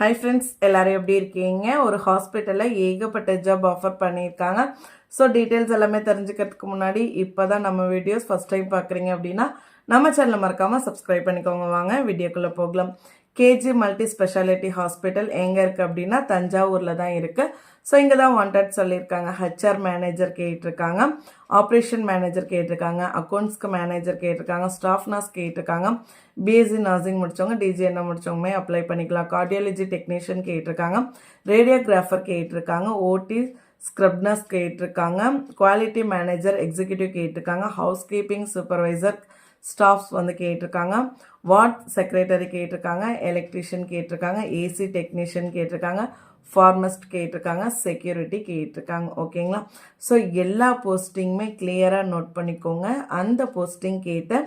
Hi friends எல்லாரும் எப்படி இருக்கீங்க? ஒரு ஹாஸ்பிட்டலில் ஏகப்பட்ட ஜாப் ஆஃபர் பண்ணியிருக்காங்க. ஸோ டீட்டெயில்ஸ் எல்லாமே தெரிஞ்சுக்கிறதுக்கு முன்னாடி இப்போ தான் நம்ம வீடியோஸ் ஃபஸ்ட் டைம் பார்க்குறீங்க அப்படின்னா நம்ம சேனலை மறக்காமல் சப்ஸ்கிரைப் பண்ணிக்கோங்க. வாங்க வீடியோக்குள்ளே போகலாம். கேஜி மல்டி ஸ்பெஷாலிட்டி ஹாஸ்பிட்டல் எங்கே இருக்குது அப்படின்னா தஞ்சாவூரில் தான் இருக்குது ஸோ இங்கே தான் வாண்டட் சொல்லியிருக்காங்க. ஹெச்ஆர் மேனேஜர் கேட்டிருக்காங்க. ஆப்ரேஷன் மேனேஜர் கேட்டிருக்காங்க. அக்கௌண்ட்ஸ்க்கு மேனேஜர் கேட்டிருக்காங்க. ஸ்டாஃப் நர்ஸ் கேட்டிருக்காங்க. பிஎஸ்சி நர்சிங் முடிச்சவங்க டிஜிஎன்எம் முடித்தவங்கமே அப்ளை பண்ணிக்கலாம். கார்டியாலஜி டெக்னீஷியன் கேட்டிருக்காங்க. ரேடியோகிராஃபர் கேட்டிருக்காங்க. ஓடி ஸ்க்ரப்னர்ஸ் கேட்டிருக்காங்க. குவாலிட்டி மேனேஜர் எக்ஸிக்யூட்டிவ் கேட்டிருக்காங்க. ஹவுஸ் கீப்பிங் சூப்பர்வைசர் ஸ்டாஃப்ஸ் வந்து கேட்டிருக்காங்க. வார்ட் செக்ரட்டரி கேட்டிருக்காங்க. எலக்ட்ரிஷியன் கேட்டிருக்காங்க. ஏசி டெக்னீஷியன் கேட்டிருக்காங்க. ஃபார்மஸ்ட் கேட்டிருக்காங்க. செக்யூரிட்டி கேட்டிருக்காங்க. ஓகேங்களா? ஸோ எல்லா போஸ்டிங்குமே கிளியராக நோட் பண்ணிக்கோங்க. அந்த போஸ்டிங் கேட்ட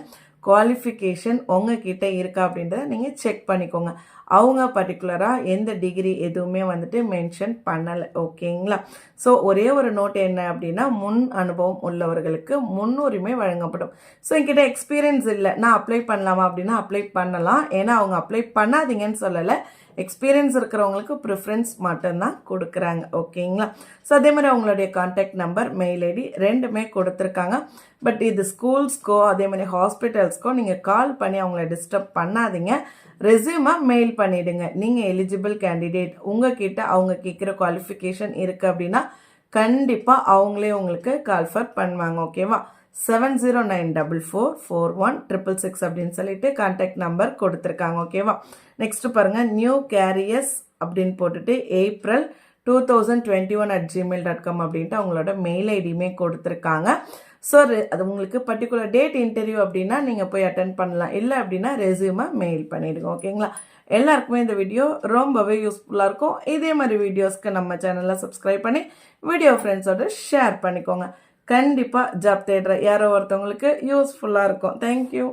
குவாலிஃபிகேஷன் உங்ககிட்ட இருக்கா அப்படின்றத நீங்கள் செக் பண்ணிக்கோங்க. அவங்க பர்டிகுலராக எந்த டிகிரி எதுவுமே வந்துட்டு மென்ஷன் பண்ணலை. ஓகேங்களா ஸோ ஒரே ஒரு நோட் என்ன அப்படின்னா முன் அனுபவம் உள்ளவர்களுக்கு முன்னுரிமை வழங்கப்படும். ஸோ என்கிட்ட எக்ஸ்பீரியன்ஸ் இல்லை. நான் அப்ளை பண்ணலாமா அப்படின்னா அப்ளை பண்ணலாம். ஏன்னா அவங்க அப்ளை பண்ணாதீங்கன்னு சொல்லலை. எக்ஸ்பீரியன்ஸ் இருக்கிறவங்களுக்கு ப்ரிஃபரன்ஸ் மட்டும்தான் கொடுக்குறாங்க. ஓகேங்களா ஸோ அதே மாதிரி அவங்களுடைய கான்டாக்ட் நம்பர் மெயில் ஐடி ரெண்டுமே கொடுத்துருக்காங்க. பட் இது ஸ்கூல்ஸ்க்கோ அதே மாதிரி ஹாஸ்பிட்டல்ஸ் ஹாஸ்பிட்டல்ஸ்க்கோ நீங்கள் கால் பண்ணி அவங்கள டிஸ்டர்ப் பண்ணாதீங்க. ரெசியூமாக மெயில் பண்ணிவிடுங்க நீங்கள் எலிஜிபிள் கேண்டிடேட் உங்ககிட்ட அவங்க கேட்குற குவாலிஃபிகேஷன் இருக்குது அப்படின்னா கண்டிப்பாக அவங்களே உங்களுக்கு கால்ஃபர் பண்ணுவாங்க ஓகேவா seven zero nine double four four one triple six அப்படின்னு சொல்லிட்டு கான்டாக்ட் நம்பர் கொடுத்துருக்காங்க ஓகேவா நெக்ஸ்ட் பாருங்கள் நியூ கேரியர்ஸ் அப்படின்னு போட்டுட்டு April two thousand twenty one at Gmail dot com அப்படின்ட்டு அவங்களோட மெயில் ஐடியுமே கொடுத்துருக்காங்க. ஸோ அது உங்களுக்கு பர்டிகுலர் டேட் இன்டர்வியூ அப்படின்னா நீங்கள் போய் அட்டன் பண்ணலாம். இல்லை அப்படின்னா ரெசியூமாக மெயில் பண்ணிவிடுங்க ஓகேங்களா எல்லாருக்குமே இந்த வீடியோ ரொம்பவே யூஸ்ஃபுல்லாக இருக்கும். இதே மாதிரி வீடியோஸ்க்கு நம்ம சேனலில் சப்ஸ்கிரைப் பண்ணி வீடியோ ஃப்ரெண்ட்ஸோட ஷேர் பண்ணிக்கோங்க. கண்டிப்பாக ஜாப் தேடுற யாரோ ஒருத்தவங்களுக்கு யூஸ்ஃபுல்லாக இருக்கும். தேங்க்யூ